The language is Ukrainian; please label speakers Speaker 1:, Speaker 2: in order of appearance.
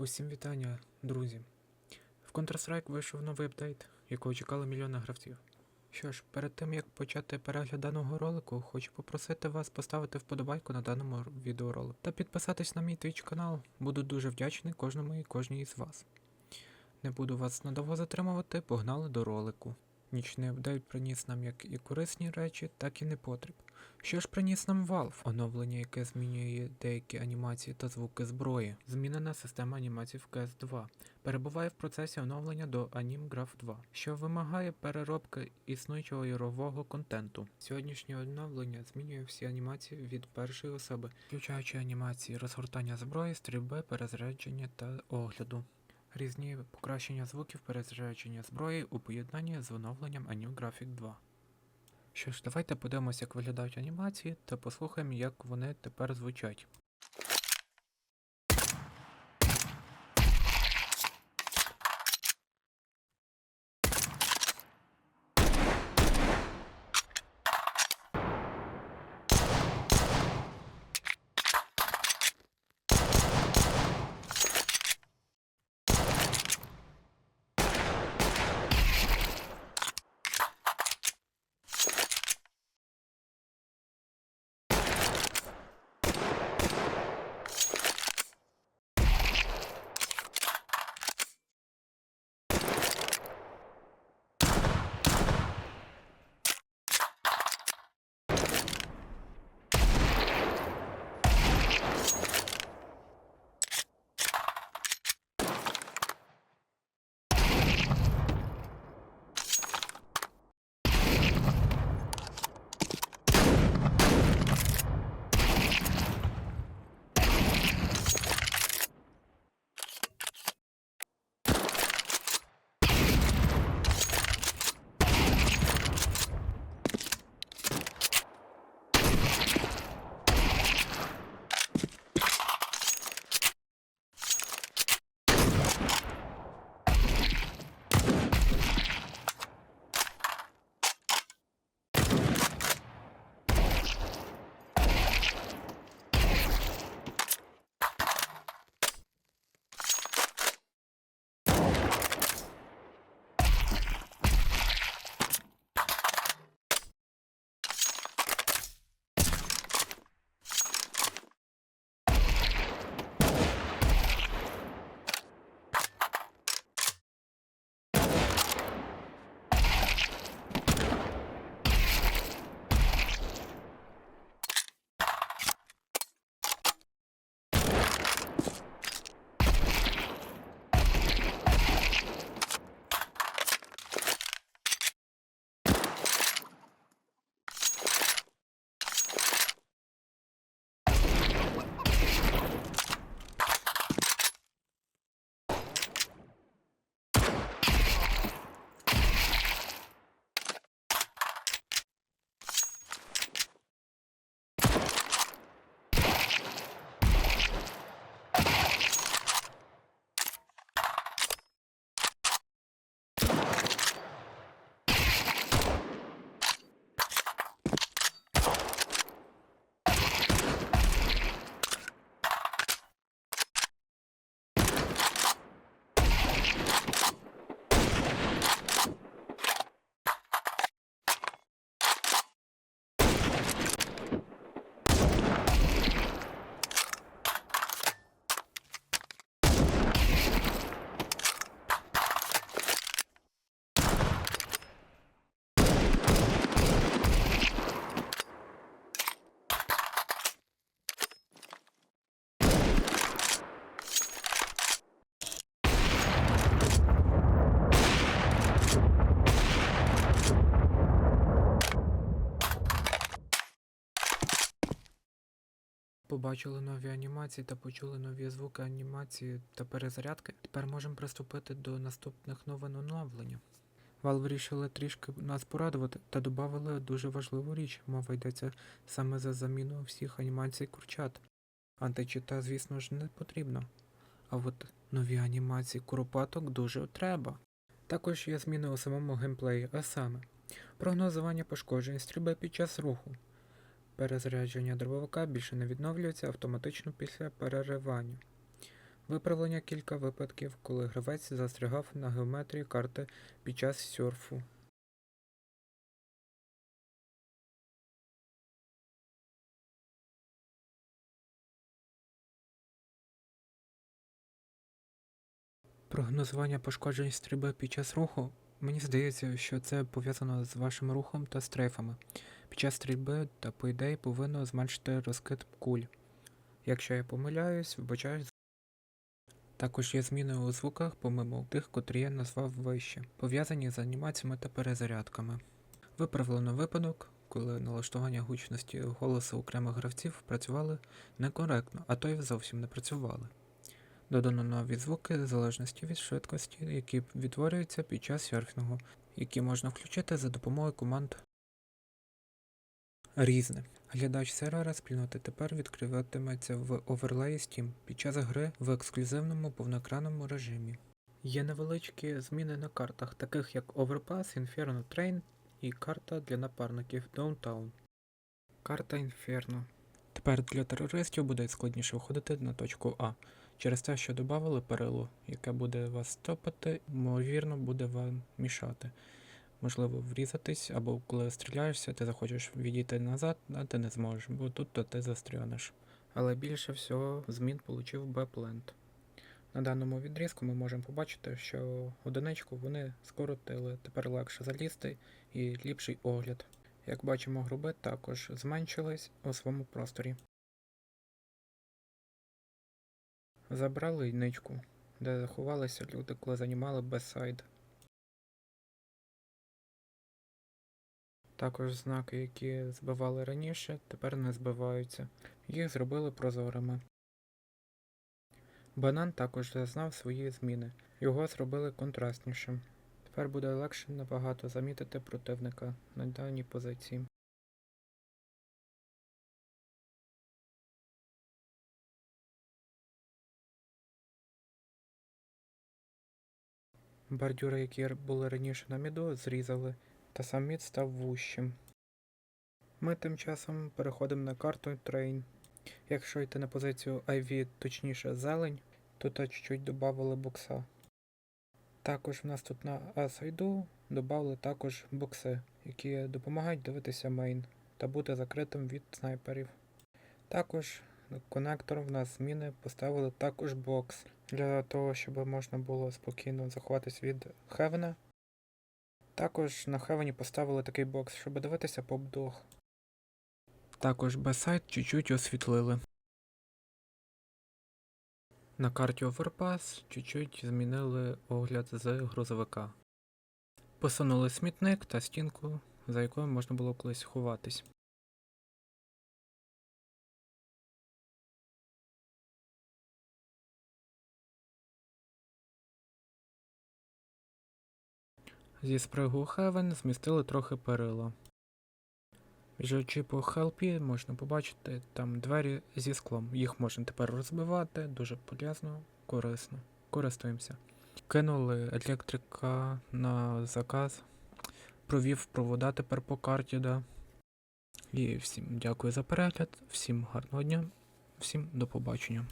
Speaker 1: Усім вітання, друзі. В Counter-Strike вийшов новий апдейт, якого чекали мільйони гравців. Що ж, перед тим як почати перегляд даного ролику, хочу попросити вас поставити вподобайку на даному відеоролику та підписатись на мій Twitch канал. Буду дуже вдячний кожному і кожній із вас. Не буду вас надовго затримувати, погнали до ролику. Нічний апдейт приніс нам як і корисні речі, так і непотріб. Що ж приніс нам Valve? Оновлення, яке змінює деякі анімації та звуки зброї. Змінена система анімацій в CS 2. Перебуває в процесі оновлення до Anim Graph 2, що вимагає переробки існуючого ігрового контенту. Сьогоднішнє оновлення змінює всі анімації від першої особи, включаючи анімації розгортання зброї, стрільби, перезарядження та огляду. Різні покращення звуків перезарядження зброї у поєднанні з оновленням Anim Graphic 2. Що ж, давайте подивимося, як виглядають анімації, та послухаємо, як вони тепер звучать. Побачили нові анімації та почули нові звуки анімації та перезарядки. Тепер можемо приступити до наступних новин оновлення. Valve вирішили трішки нас порадувати та додали дуже важливу річ. Мова йдеться саме за заміну всіх анімацій курчат. Античита, звісно ж, не потрібно. А от нові анімації куропаток дуже треба. Також є зміни у самому геймплеї, а саме прогнозування пошкоджень стрільби під час руху. Перезарядження дробовика більше не відновлюється автоматично після переривання. Виправлення кілька випадків, коли гравець застрягав на геометрії карти під час сьорфу. Прогнозування пошкоджень стрільби під час руху. Мені здається, що це пов'язано з вашим рухом та стрейфами. Під час стрільби та по ідеї повинно зменшити розкид куль. Якщо я помиляюсь, вибачаюсь. Також є зміни у звуках, помимо тих, котрі я назвав вище, пов'язані з анімаціями та перезарядками. Виправлено випадок, коли налаштування гучності голосу окремих гравців працювали некоректно, а то й зовсім не працювали. Додано нові звуки в залежності від швидкості, які відтворюються під час серфінгу, які можна включити за допомогою команд Різне. Глядач сервера спільноти тепер відкриватиметься в оверлеї Steam під час гри в ексклюзивному повноекранному режимі. Є невеличкі зміни на картах, таких як Overpass, Inferno Train і карта для напарників Downtown. Карта Inferno. Тепер для терористів буде складніше виходити на точку А. Через те, що додали перило, яке буде вас стопити, ймовірно, буде вам мішати. Можливо, врізатись, або коли стріляєшся, ти захочеш відійти назад, а ти не зможеш, бо тут то ти застрянеш. Але більше всього змін получив Бепленд. На даному відрізку ми можемо побачити, що одиничку вони скоротили, тепер легше залізти і ліпший огляд. Як бачимо, груби також зменшились у своєму просторі. Забрали ничку, де заховалися люди, коли займали бессайд. Також знаки, які збивали раніше, тепер не збиваються. Їх зробили прозорими. Банан також зазнав свої зміни. Його зробили контрастнішим. Тепер буде легше набагато замітити противника на даній позиції. Бордюри, які були раніше на міду, зрізали, та сам мід став вущим. Ми тим часом переходимо на карту Train. Якщо йти на позицію IV, точніше зелень, то та чуть-чуть додавали бокса. Також в нас тут на A-сайду додали також бокси, які допомагають дивитися мейн та бути закритим від снайперів. Також конектором в нас зміни поставили також бокс для того, щоб можна було спокійно заховатись від Хевена. Також на Хевені поставили такий бокс, щоб дивитися поп-дог. Також бесайт чуть-чуть освітлили. На карті Overpass чуть-чуть змінили огляд з грузовика. Посунули смітник та стінку, за якою можна було колись ховатись. Зі спригу Heaven змістили трохи перила. Біжачи по хелпі можна побачити там двері зі склом. Їх можна тепер розбивати, дуже полезно, корисно. Користуємося. Кинули електрика на заказ. Провів провода тепер по карті, да. І всім дякую за перегляд, всім гарного дня, всім до побачення.